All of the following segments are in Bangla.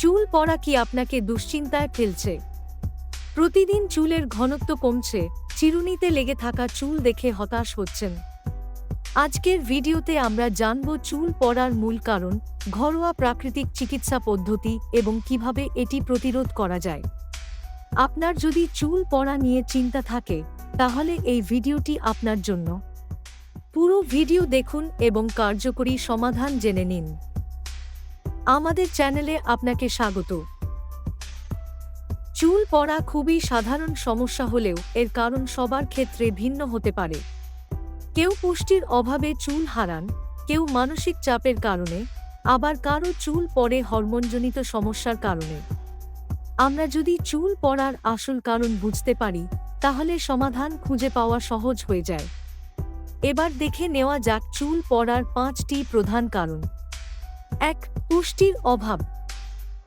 চুল পড়া কি আপনাকে দুশ্চিন্তায় ফেলছে? প্রতিদিন চুলের ঘনত্ব কমছে, চিরুনিতে লেগে থাকা চুল দেখে হতাশ হচ্ছেন। আজকের ভিডিওতে আমরা জানব চুল পড়ার মূল কারণ, ঘরোয়া প্রাকৃতিক চিকিৎসা পদ্ধতি এবং কীভাবে এটি প্রতিরোধ করা যায়। আপনার যদি চুল পড়া নিয়ে চিন্তা থাকে, তাহলে এই ভিডিওটি আপনার জন্য। পুরো ভিডিও দেখুন এবং কার্যকরী সমাধান জেনে নিন। আমাদের চ্যানেলে আপনাকে স্বাগত। চুল পড়া খুবই সাধারণ সমস্যা হলেও এর কারণ সবার ক্ষেত্রে ভিন্ন হতে পারে। কেউ পুষ্টির অভাবে চুল হারান, কেউ মানসিক চাপের কারণে, আবার কারও চুল পড়ে হরমোনজনিত সমস্যার কারণে। আমরা যদি চুল পড়ার আসল কারণ বুঝতে পারি, তাহলে সমাধান খুঁজে পাওয়া সহজ হয়ে যায়। এবার দেখে নেওয়া যাক চুল পড়ার পাঁচটি প্রধান কারণ। এক পুষ্টির অভাব।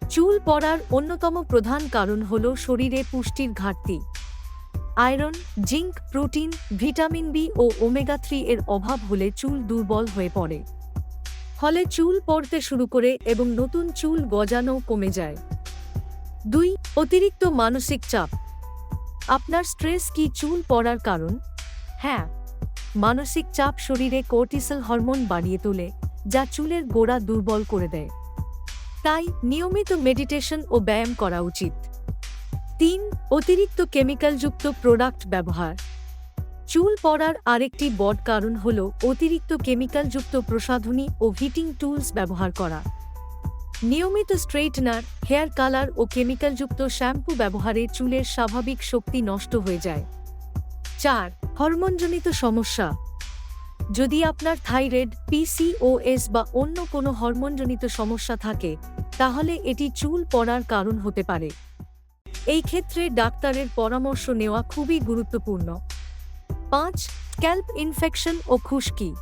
চুল পড়ার অন্যতম প্রধান কারণ হল শরীরে পুষ্টির ঘাটতি। Iron, zinc, protein, vitamin B ও ওমেগা থ্রি এর অভাব হলে চুল দুর্বল হয়ে পড়ে। ফলে চুল পড়তে শুরু করে এবং নতুন চুল গজানো কমে যায়। দুই, অতিরিক্ত মানসিক চাপ। আপনার স্ট্রেস কি চুল পড়ার কারণ? হ্যাঁ মানসিক চাপ শরীরে কোর্টিসল হরমোন বাড়িয়ে তোলে। যা চুলের গোড়া দুর্বল করে দেয়। তাই নিয়মিত মেডিটেশন ও ব্যায়াম করা উচিত। তিন, অতিরিক্ত কেমিক্যালযুক্ত প্রোডাক্ট ব্যবহার। চুল পড়ার আরেকটি বড় কারণ হল অতিরিক্ত কেমিক্যালযুক্ত প্রসাধনী ও হিটিং টুলস ব্যবহার করা। নিয়মিত স্ট্রেইটনার, হেয়ার কালার ও কেমিক্যালযুক্ত শ্যাম্পু ব্যবহারে চুলের স্বাভাবিক শক্তি নষ্ট হয়ে যায়। চার, হরমোনজনিত সমস্যা। যদি আপনার থাইরয়েড পিসিওএস বা অন্য কোনো হরমোনজনিত সমস্যা থাকে, তাহলে এটি চুল পড়ার কারণ হতে পারে। এই ক্ষেত্রে ডাক্তারের পরামর্শ নেওয়া খুবই গুরুত্বপূর্ণ। পাঁচ, স্ক্যাল্প ইনফেকশন ও খুশকি।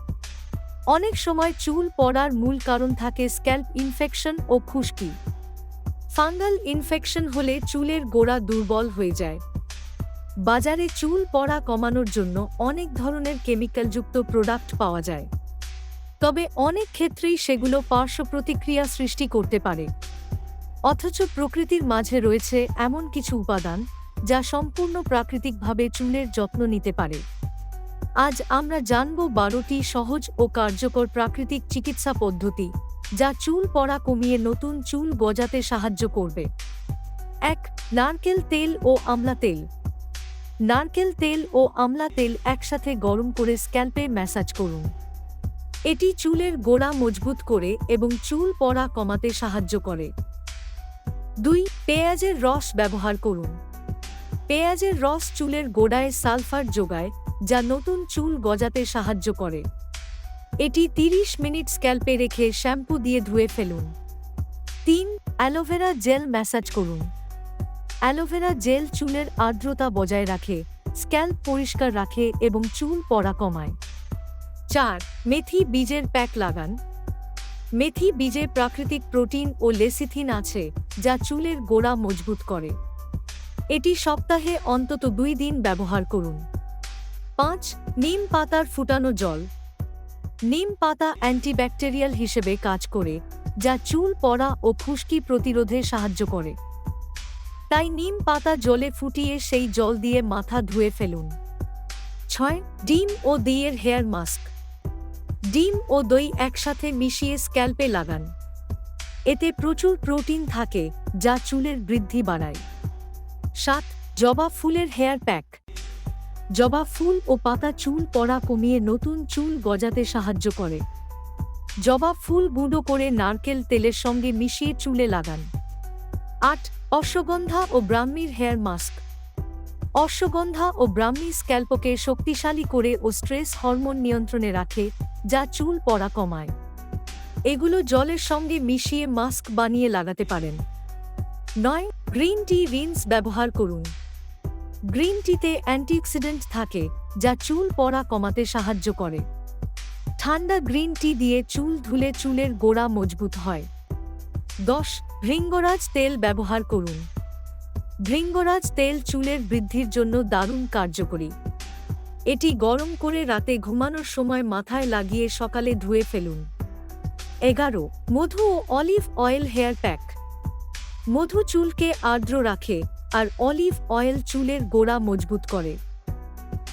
অনেক সময় চুল পড়ার মূল কারণ থাকে স্ক্যাল্প ইনফেকশন ও খুশকি। ফাঙ্গাল ইনফেকশন হলে চুলের গোড়া দুর্বল হয়ে যায়। বাজারে চুল পড়া কমানোর জন্য অনেক ধরনের কেমিক্যালযুক্ত প্রোডাক্ট পাওয়া যায়। তবে অনেক ক্ষেত্রেই সেগুলো পার্শ্ব প্রতিক্রিয়া সৃষ্টি করতে পারে। অথচ প্রকৃতির মাঝে রয়েছে এমন কিছু উপাদান যা সম্পূর্ণ প্রাকৃতিকভাবে চুলের যত্ন নিতে পারে। আজ আমরা জানব বারোটি সহজ ও কার্যকর প্রাকৃতিক চিকিৎসা পদ্ধতি যা চুল পড়া কমিয়ে নতুন চুল গজাতে সাহায্য করবে। এক, নারকেল তেল ও আমলা তেল। নারকেল তেল ও আমলা তেল একসাথে গরম করে স্ক্যাল্পে ম্যাসাজ করুন। এটি চুলের গোড়া মজবুত করে এবং চুল পড়া কমাতে সাহায্য করে। দুই, পেঁয়াজের রস ব্যবহার করুন। পেঁয়াজের রস চুলের গোড়ায় সালফার যোগায়, যা নতুন চুল গজাতে সাহায্য করে। এটি 30 মিনিট স্ক্যাল্পে রেখে শ্যাম্পু দিয়ে ধুয়ে ফেলুন। তিন, অ্যালোভেরা জেল ম্যাসাজ করুন। অ্যালোভেরা জেল চুলের আর্দ্রতা বজায় রাখে, স্ক্যাল্প পরিষ্কার রাখে এবং চুল পড়া কমায়। চার, মেথি বীজের প্যাক লাগান। মেথি বীজে প্রাকৃতিক প্রোটিন ও লেসিথিন আছে, যা চুলের গোড়া মজবুত করে। এটি সপ্তাহে অন্তত দুই দিন ব্যবহার করুন। পাঁচ, নিম পাতার ফুটানো জল। নিম পাতা অ্যান্টিব্যাকটেরিয়াল হিসেবে কাজ করে, যা চুল পড়া ও খুশকি প্রতিরোধে সাহায্য করে। তাই নিম পাতা জলে ফুটিয়ে সেই জল দিয়ে মাথা ধুয়ে ফেলুন। ছয়, ডিম ও দইয়ের হেয়ার মাস্ক। ডিম ও দই একসাথে মিশিয়ে স্ক্যাল্পে লাগান। এতে প্রচুর প্রোটিন থাকে, যা চুলের বৃদ্ধি বাড়ায়। সাত, জবা ফুলের হেয়ার প্যাক। জবা ফুল ও পাতা চুল পড়া কমিয়ে নতুন চুল গজাতে সাহায্য করে। জবা ফুল গুঁড়ো করে নারকেল তেলের সঙ্গে মিশিয়ে চুলে লাগান। আট অশ্বগন্ধা ও ব্রাহ্মীর হেয়ার মাস্ক। অশ্বগন্ধা ও ব্রাহ্মী স্ক্যাল্পকে শক্তিশালী করে ও স্ট্রেস হরমোন নিয়ন্ত্রণে রাখে, যা চুল পড়া কমায়। এগুলো জলের সঙ্গে মিশিয়ে মাস্ক বানিয়ে লাগাতে পারেন। নয়, গ্রিন টি রিন্স ব্যবহার করুন। গ্রিন টিতে অ্যান্টিঅক্সিডেন্ট থাকে, যা চুল পড়া কমাতে সাহায্য করে। ঠান্ডা গ্রিন টি দিয়ে চুল ধুলে চুলের গোড়া মজবুত হয়। দশ, ভৃঙ্গরাজ তেল ব্যবহার করুন। ভৃঙ্গরাজ তেল চুলের বৃদ্ধির জন্য দারুণ কার্যকরী। এটি গরম করে রাতে ঘুমানোর সময় মাথায় লাগিয়ে সকালে ধুয়ে ফেলুন। এগারো, মধু ও অলিভ অয়েল হেয়ার প্যাক। মধু চুলকে আর্দ্র রাখে আর অলিভ অয়েল চুলের গোড়া মজবুত করে।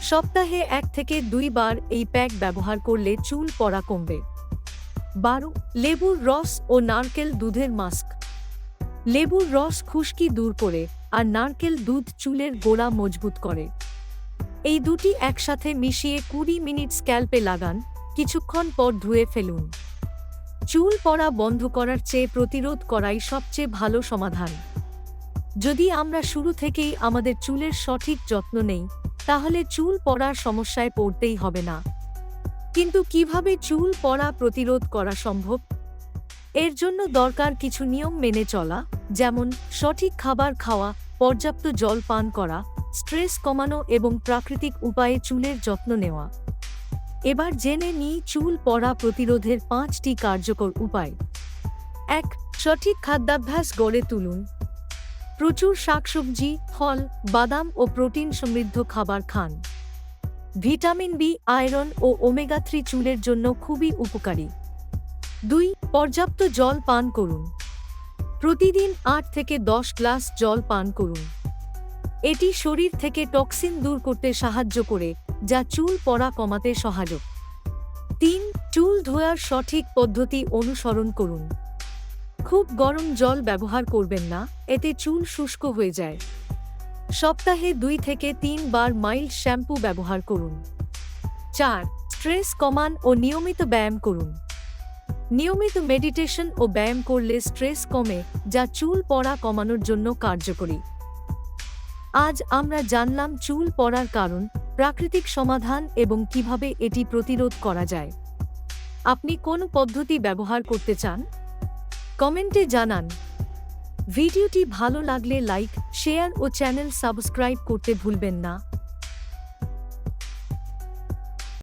সপ্তাহে এক থেকে দুইবার এই প্যাক ব্যবহার করলে চুল পড়া কমবে। বারো, লেবুর রস ও নারকেল দুধের মাস্ক। লেবুর রস খুশকি দূর করে আর নারকেল দুধ চুলের গোড়া মজবুত করে। এই দুটি একসাথে মিশিয়ে কুড়ি মিনিট স্ক্যাল্পে লাগান, কিছুক্ষণ পর ধুয়ে ফেলুন। চুল পড়া বন্ধ করার চেয়ে প্রতিরোধ করাই সবচেয়ে ভালো সমাধান। যদি আমরা শুরু থেকেই আমাদের চুলের সঠিক যত্ন নেই, তাহলে চুল পড়ার সমস্যায় পড়তেই হবে না। কিন্তু কীভাবে চুল পড়া প্রতিরোধ করা সম্ভব? এর জন্য দরকার কিছু নিয়ম মেনে চলা, যেমন সঠিক খাবার খাওয়া, পর্যাপ্ত জল পান করা, স্ট্রেস কমানো এবং প্রাকৃতিক উপায়ে চুলের যত্ন নেওয়া। এবার জেনে নিই চুল পড়া প্রতিরোধের পাঁচটি কার্যকর উপায়। এক, সঠিক খাদ্যাভ্যাস গড়ে তুলুন। প্রচুর শাকসবজি, ফল, বাদাম ও প্রোটিন সমৃদ্ধ খাবার খান। ভিটামিন বি, আয়রন ও ওমেগা থ্রি চুলের জন্য খুবই উপকারী। দুই, পর্যাপ্ত জল পান করুন। প্রতিদিন আট থেকে দশ গ্লাস জল পান করুন। এটি শরীর থেকে টক্সিন দূর করতে সাহায্য করে, যা চুল পড়া কমাতে সহায়ক। তিন, চুল ধোয়ার সঠিক পদ্ধতি অনুসরণ করুন। খুব গরম জল ব্যবহার করবেন না, এতে চুল শুষ্ক হয়ে যায়। সপ্তাহে দুই থেকে তিন বার মাইল্ড শ্যাম্পু ব্যবহার করুন। চার, স্ট্রেস কমান ও নিয়মিত ব্যায়াম করুন। নিয়মিত মেডিটেশন ও ব্যায়াম করলে স্ট্রেস কমে, যা চুল পড়া কমানোর জন্য কার্যকরী। আজ আমরা জানলাম চুল পড়ার কারণ, প্রাকৃতিক সমাধান এবং কীভাবে এটি প্রতিরোধ করা যায়। আপনি কোন পদ্ধতি ব্যবহার করতে চান? কমেন্টে জানান। ভিডিওটি ভালো লাগলে লাইক শেয়ার ও চ্যানেল সাবস্ক্রাইব করতে ভুলবেন না।